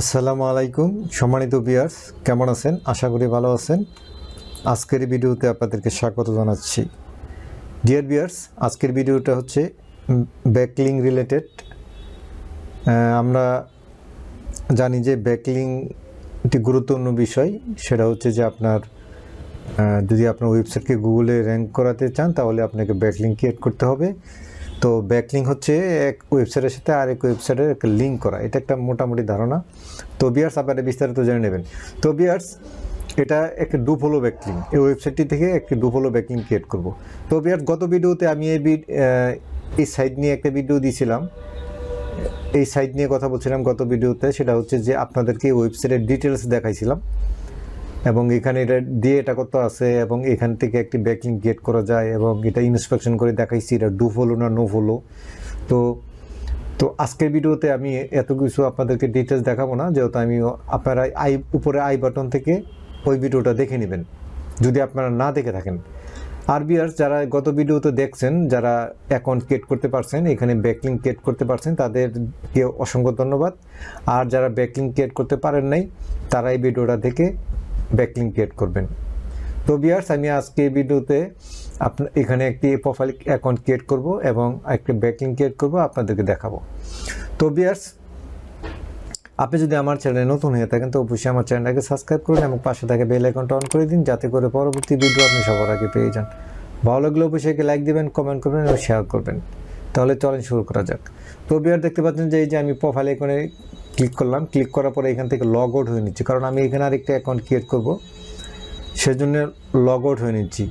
আসসালামু আলাইকুম, সম্মানিত বিয়ার্স কেমন আছেন? আশা করি ভালো আছেন। আজকের ভিডিওতে আপনাদেরকে স্বাগত জানাচ্ছি। ডিয়ার বিয়ার্স আজকের ভিডিওটা হচ্ছে ব্যাকলিং রিলেটেড আমরা জানি যে ব্যাকলিং একটি গুরুত্বপূর্ণ বিষয়। সেটা হচ্ছে যে আপনার যদি আপনার ওয়েবসাইটকে গুগলে র্যাঙ্ক করাতে চান, তাহলে আপনাকে ব্যাকলিং ক্রিয়েট করতে হবে। তো ব্যাকলিং হচ্ছে এক ওয়েবসাইটের সাথে আরেক ওয়েবসাইটের একটা লিঙ্ক করা। এটা একটা মোটামুটি ধারণা। তো বিয়ার্স আপনারা বিস্তারিত জেনে নেবেন। তো বিয়ার্স এটা একটা ডুফলো ব্যাকলিং এই ওয়েবসাইটটি থেকে একটি ডুফলো ব্যাকলিং ক্রিয়েট করব। তো বিয়ার্স গত ভিডিওতে আমি এই এই সাইট নিয়ে একটা ভিডিও দিয়েছিলাম। এই সাইট নিয়ে কথা বলছিলাম গত ভিডিওতে। সেটা হচ্ছে যে আপনাদেরকে ওয়েবসাইটের ডিটেলস দেখাইছিলাম। এবং এখানে এটা দিয়ে এটা কত আছে, এবং এখান থেকে একটি ব্যাকলিং গেট করা যায়, এবং এটা ইন্সপেকশন করে দেখাইছি, এটা ডু ফলো না নো ফলো তো তো আজকের ভিডিওতে আমি এত কিছু আপনাদেরকে ডিটেলস দেখাবো না, যেহেতু আমি আপনারা আই, উপরে আই বাটন থেকে ওই ভিডিওটা দেখে নেবেন, যদি আপনারা না দেখে থাকেন। আর বিয়ার্স যারা গত ভিডিওতে দেখছেন, যারা অ্যাকাউন্ট ক্রিয়েট করতে পারছেন, এখানে ব্যাকলিং ক্রিয়েট করতে পারছেন, তাদেরকে অসংখ্য ধন্যবাদ। আর যারা ব্যাকলিং ক্রিয়েট করতে পারেন নাই, তারা এই ভিডিওটা দেখে ব্যাকলিং ক্রিয়েট করবেন। তো বিয়ার্স আমি আজকে ভিডিওতে আপনার এখানে একটি প্রোফাইল অ্যাকাউন্ট ক্রিয়েট করব এবং একটি ব্যাকলিং ক্রিয়েট করব, আপনাদেরকে দেখাবো। তো বিয়ার্স আপনি যদি আমার চ্যানেলে নতুন হয়ে থাকেন, তো অবশ্যই আমার চ্যানেলটাকে সাবস্ক্রাইব করুন এবং পাশে থাকে বেল আইকনটা অন করে দিন, যাতে করে পরবর্তী ভিডিও আপনি সবার আগে পেয়ে যান। ভালো লাগলে অবশ্যই লাইক দেবেন কমেন্ট করবেন এবং শেয়ার করবেন। তাহলে চলেন শুরু করা যাক। তো বিয়ার দেখতে পাচ্ছেন যে এই যে আমি প্রোফাইল আইকনে ক্লিক করলাম ক্লিক করার পরে এখান থেকে লগ আউট হয়ে নিচ্ছি। কারণ আমি এখানে আরেকটা অ্যাকাউন্ট ক্রিয়েট করব, সেজন্য লগ আউট হয়ে নিচ্ছি।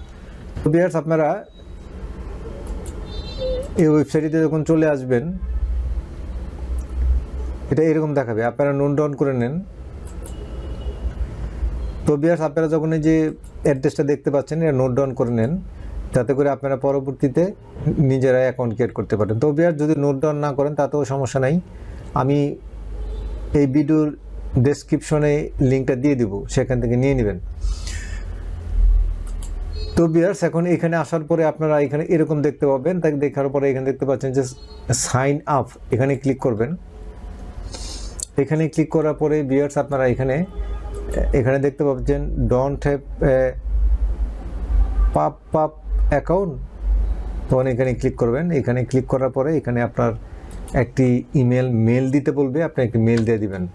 তো বিয়ার্স আপনারা এই ওয়েবসাইটটিতে যখন চলে আসবেন, এটা এরকম দেখাবে। আপনারা নোট ডাউন করে নেন। তো বিয়ার্স আপনারা যখন এই যে অ্যাড্রেসটা দেখতে পাচ্ছেন, এটা নোট ডাউন করে নেন, যাতে করে আপনারা পরবর্তীতে নিজেরাই অ্যাকাউন্ট ক্রিয়েট করতে পারেন। তো বিয়ার যদি নোট ডাউন না করেন, তাতেও সমস্যা নাই। আমি এই ভিডিওর ডেসক্রিপশনে লিঙ্কটা দিয়ে দিব, সেখান থেকে নিয়ে নেবেন। তো বিয়ার্স এখন এখানে আসার পরে আপনারা এখানে এরকম দেখতে পাবেন তাকে দেখার পরে এখানে দেখতে পাচ্ছেন যে সাইন আপ এখানে ক্লিক করবেন। এখানে ক্লিক করার পরে বিয়ার্স আপনারা এখানে এখানে দেখতে পাচ্ছেন ডন্ট হ্যাভ পাপ পাপ অ্যাকাউন্ট তখন এখানে ক্লিক করবেন, এখানে ক্লিক করার পরে এখানে আপনার একটি ইমেল, মেল দিতে বলবে, আপনি একটি মেল দিয়ে দিবেন।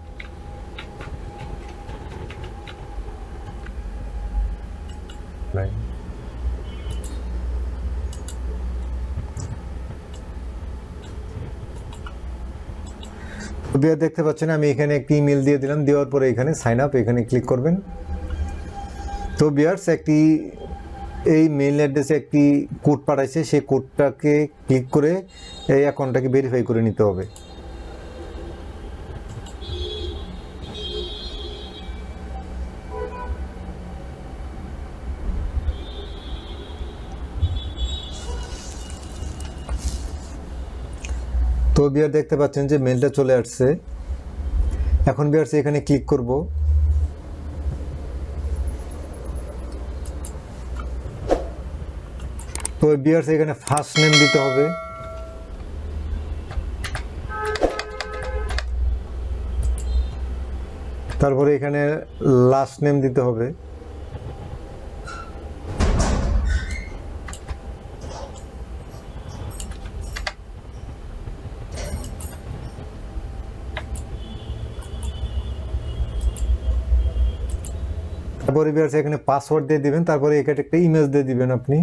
দেখতে পাচ্ছেন, আমি এখানে একটি ইমেল দিয়ে দিলাম, দেওয়ার পরে এখানে সাইন আপ এখানে ক্লিক করবেন। তো বিয়ার্স, একটি, এই মেইল অ্যাড্রেসে একটি কোড পাঠাইছে, সেই কোডটাকে ক্লিক করে এই অ্যাকাউন্টটাকে ভেরিফাই করে নিতে হবে। তো বিয়ার দেখতে পাচ্ছেন যে মেলটা চলে আসছে। এখন বিয়ার্স এখানে ক্লিক করব। তো বিয়ার্স এখানে ফার্স্ট নেম দিতে হবে। তারপরে এখানে লাস্ট নেম দিতে হবে। তারপরে এখানে পাসওয়ার্ড দিয়ে দিবেন, তারপরে এখানে একটা ইমেজ দিয়ে দিবেন আপনি।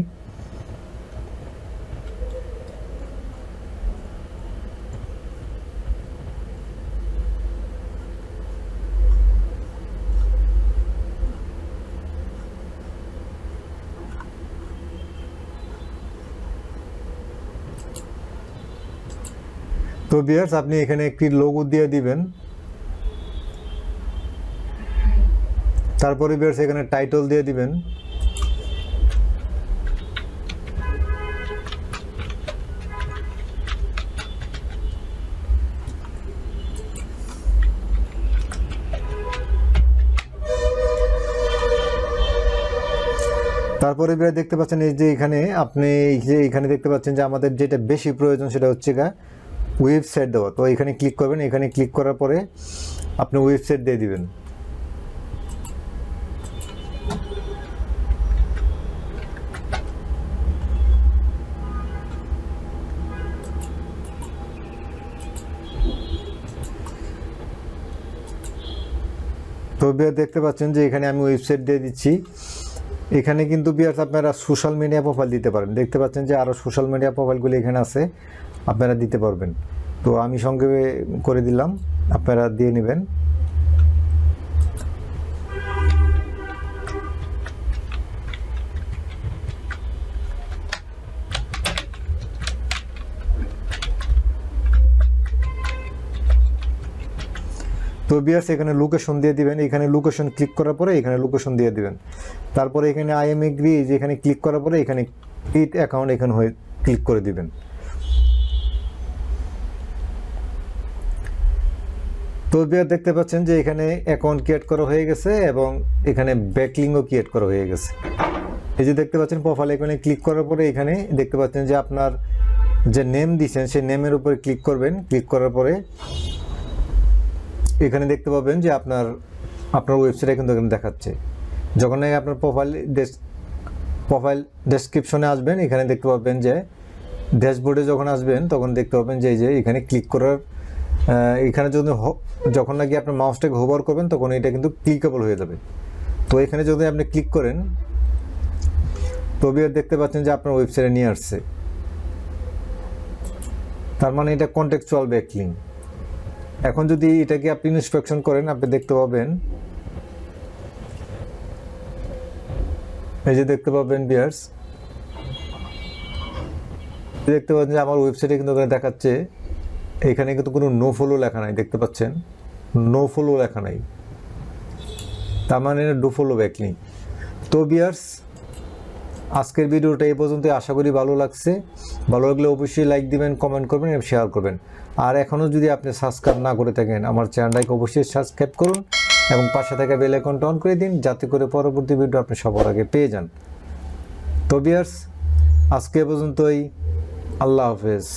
তো বিয়ার্স, আপনি এখানে একটি লোগো দিয়ে দিবেন। তারপরে বিয়ার্স, এখানে টাইটেল দিয়ে দিবেন। তারপরে বিয়ার দেখতে পাচ্ছেন এই যে এখানে, আপনি এই যে এখানে দেখতে পাচ্ছেন যে আমাদের যেটা বেশি প্রয়োজন সেটা হচ্ছে গা ওয়েবসাইট দেওয়া। তো এখানে ক্লিক করবেন, এখানে ক্লিক করার পরে আপনি ওয়েবসাইট দিয়ে দিবেন। তো বিয়ার দেখতে পাচ্ছেন যে এখানে আমি ওয়েবসাইট দিয়ে দিচ্ছি। এখানে কিন্তু বিয়ার আপনারা সোশ্যাল মিডিয়া প্রোফাইল দিতে পারেন। দেখতে পাচ্ছেন যে আরও সোশ্যাল মিডিয়া প্রোফাইলগুলি এখানে আছে। আপনারা দিতে পারবেন। তো আমি সঙ্গে করে দিলাম, আপনারা দিয়ে নেবেন। তো বিয়ার্স, এখানে লোকেশন দিয়ে দিবেন। এখানে লোকেশন ক্লিক করার পরে এখানে লোকেশন দিয়ে দিবেন। তারপরে এখানে আই এম এগ্রি যে এখানে ক্লিক করার পরে এখানে ক্রিয়েট অ্যাকাউন্ট এখানে হয়ে ক্লিক করে দিবেন। তো দেখতে পাচ্ছেন যে এখানে অ্যাকাউন্ট ক্রিয়েট করা হয়ে গেছে এবং এখানে ব্যাকলিংও ক্রিয়েট করা হয়ে গেছে। এই যে দেখতে পাচ্ছেন প্রোফাইল এখানে ক্লিক করার পরে এখানে দেখতে পাচ্ছেন যে আপনার যে নেম দিচ্ছেন, সেই নেমের উপরে ক্লিক করবেন। ক্লিক করার পরে এখানে দেখতে পাবেন যে আপনার আপনার ওয়েবসাইটে কিন্তু এখানে দেখাচ্ছে। যখন আপনার প্রোফাইল প্রোফাইল ডেসক্রিপশনে আসবেন, এখানে দেখতে পাবেন যে ড্যাশবোর্ডে যখন আসবেন, তখন দেখতে পাবেন যে এই যে এখানে ক্লিক করার এখানে যদি যখন নাকি আপনার মাউসটাকে হোভার করবেন, তখন এটা কিন্তু ক্লিকেবল হয়ে যাবে। তো এখানে যদি আপনি ক্লিক করেন তবে দেখতে পাচ্ছেন যে আপনার ওয়েবসাইটে নিয়ে আসছে। তার মানে এটা কন্টেক্সচুয়াল ব্যাকলিং এখন যদি এটাকে আপনি ইন্সপেকশন করেন, আপনি দেখতে পাবেন, এই যে দেখতে পাবেন বিয়ার্স দেখতে পাচ্ছেন যে আমার ওয়েবসাইটে কিন্তু ওখানে দেখাচ্ছে এখানে কিন্তু কোনো নো ফলো লেখা নাই, দেখতে পাচ্ছেন? নো ফলো লেখা নাই। তার মানে ডু ফলো ব্যাক নেই। তো বিয়ার্স আজকের ভিডিওটা এই পর্যন্ত আশা করি ভালো লাগছে। ভালো লাগলে অবশ্যই লাইক দিবেন কমেন্ট করবেন এবং শেয়ার করবেন। আর এখনও যদি আপনি সাবস্ক্রাইব না করে থাকেন, আমার চ্যানেলটাকে অবশ্যই সাবস্ক্রাইব করুন এবং পাশে থাকা বেল আইকনটা অন করে দিন, যাতে করে পরবর্তী ভিডিও আপনি সবার আগে পেয়ে যান। তো বিয়ার্স আজকে পর্যন্তই। আল্লাহ হাফেজ।